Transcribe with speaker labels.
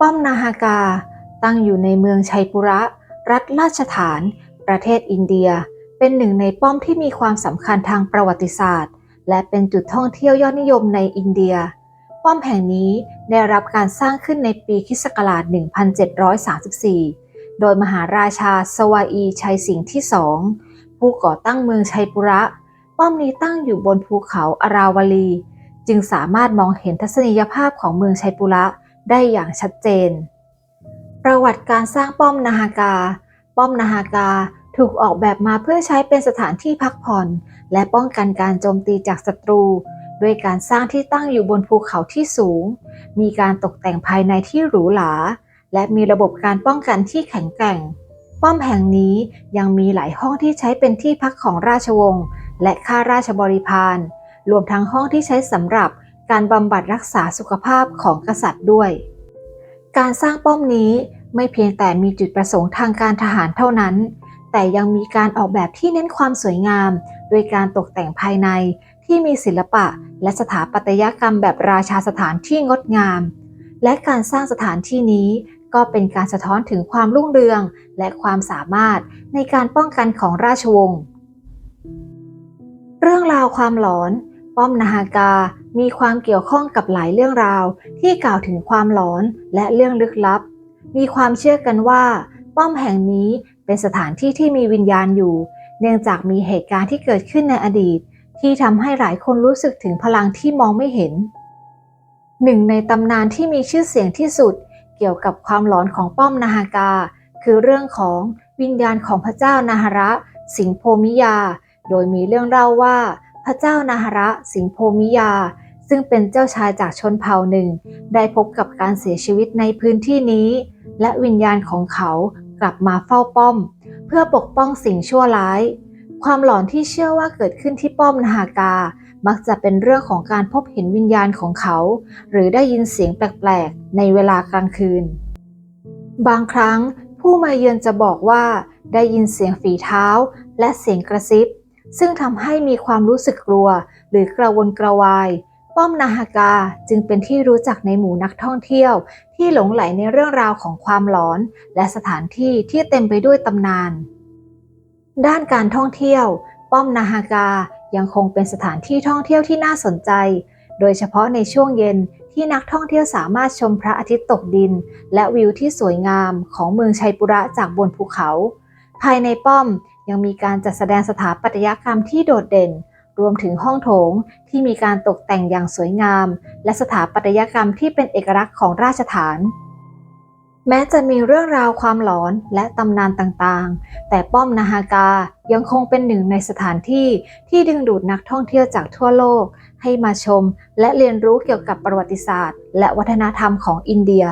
Speaker 1: ป้อมนาฮากา ตั้งอยู่ในเมืองชัยปุระ รัฐราชฐาน ประเทศอินเดีย เป็นหนึ่งในป้อมที่มีความสำคัญทางประวัติศาสตร์ และเป็นจุดท่องเที่ยวยอดนิยมในอินเดีย ป้อมแห่งนี้ได้รับการสร้างขึ้นในปีคิศักราช1734 โดยมหาราชาสวาอีชัยสิงห์ที่สองผู้ก่อตั้งเมืองชัยปุระ ป้อมนี้ตั้งอยู่บนภูเขาอาราวลี จึงสามารถมองเห็นทัศนียภาพของเมืองชัยปุระ ได้อย่างชัดเจน ประวัติการสร้างป้อมนาฮากา ป้อมนาฮากาถูกออกแบบมาเพื่อใช้เป็นสถานที่พักผ่อน และป้องกันการโจมตีจากศัตรู ด้วยการสร้างที่ตั้งอยู่บนภูเขาที่สูง มีการตกแต่งภายในที่หรูหรา และมีระบบการป้องกันที่แข็งแกร่ง ป้อมแห่งนี้ยังมีหลายห้องที่ใช้เป็นที่พักของราชวงศ์และข้าราชบริพารรวมทั้งห้องที่ใช้สำหรับ การบำบัดรักษาสุขภาพของกษัตริย์ด้วย การสร้างป้อมนี้ไม่เพียงแต่มีจุดประสงค์ทางการทหารเท่านั้น แต่ยังมีการออกแบบที่เน้นความสวยงาม โดยการตกแต่งภายในที่มีศิลปะ และสถาปัตยกรรมแบบราชาสถานที่งดงาม และการสร้างสถานที่นี้ก็เป็นการสะท้อนถึงความรุ่งเรือง และความสามารถในการป้องกันของราชวงศ์ เรื่องราวความหลอน ป้อมนาฮากา มีความเกี่ยวข้องกับหลายเรื่องราว ที่กล่าวถึงความหลอนและเรื่องลึกลับ มีความเชื่อกันว่า ป้อมแห่งนี้เป็นสถานที่ที่มีวิญญาณอยู่ เนื่องจากมีเหตุการณ์ที่เกิดขึ้นในอดีต ที่ทำให้หลายคนรู้สึกถึงพลังที่มองไม่เห็น หนึ่งในตำนานที่มีชื่อเสียงที่สุด เกี่ยวกับความหลอนของป้อมนาฮากา คือเรื่องของวิญญาณของพระเจ้านาหระ สิงโพมิยา โดยมีเรื่องเล่าว่า พระเจ้านาหระสิงโพมิยา ซึ่งเป็นเจ้าชายจากชนเผ่าหนึ่ง ได้พบกับการเสียชีวิตในพื้นที่นี้ และวิญญาณของเขากลับมาเฝ้าป้อม เพื่อปกป้องสิ่งชั่วร้าย ความหลอนที่เชื่อว่าเกิดขึ้นที่ป้อมนาฮากา มักจะเป็นเรื่องของการพบเห็นวิญญาณของเขา หรือได้ยินเสียงแปลกๆ ในเวลากลางคืน บางครั้งผู้มาเยือนจะบอกว่าได้ยินเสียงฝีเท้าและเสียงกระซิบ ซึ่งทำให้มีความรู้สึกกลัว หรือกระวนกระวาย ป้อมนาฮากาจึงเป็นที่รู้จักในหมู่นักท่องเที่ยว ที่หลงไหลในเรื่องราวของความหลอน และสถานที่ที่เต็มไปด้วยตำนาน ด้านการท่องเที่ยว ป้อมนาฮากายังคงเป็นสถานที่ท่องเที่ยวที่น่าสนใจ โดยเฉพาะในช่วงเย็นที่นักท่องเที่ยวสามารถชมพระอาทิตย์ตกดิน และวิวที่สวยงามของเมืองชัยปุระจากบนภูเขา ภายในป้อม ยังมีการจัดแสดงสถาปัตยกรรมที่โดดเด่น รวมถึงห้องโถงที่มีการตกแต่งอย่างสวยงาม และสถาปัตยกรรมที่เป็นเอกลักษณ์ของราชฐาน แม้จะมีเรื่องราวความหลอนและตำนานต่างๆ แต่ป้อมนาฮากายังคงเป็นหนึ่งในสถานที่ที่ดึงดูดนักท่องเที่ยวจากทั่วโลก ให้มาชม และเรียนรู้เกี่ยวกับประวัติศาสตร์ และวัฒนธรรมของอินเดีย